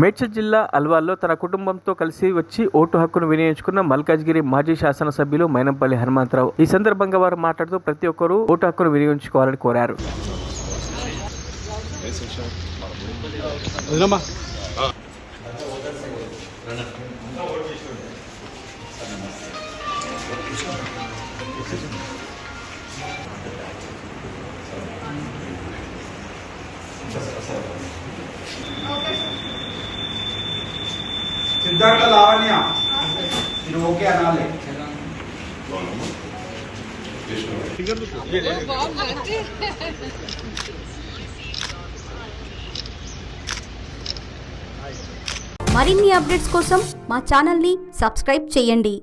మేడ్చల్ జిల్లా అల్వాల్లో తన కుటుంబంతో కలిసి వచ్చి ఓటు హక్కును వినియోగించుకున్న మల్కాజ్గిరి మాజీ శాసనసభ్యులు మైనంపల్లి హనుమంతరావు. ఈ సందర్భంగా వారు మాట్లాడుతూ ప్రతి ఒక్కరూ ఓటు హక్కును వినియోగించుకోవాలని కోరారు. సిద్ధార్థ లావణ్య. ఇది ఓకే అనాలి. మరిన్ని అప్డేట్స్ కోసం మా ఛానల్ని సబ్స్క్రైబ్ చేయండి.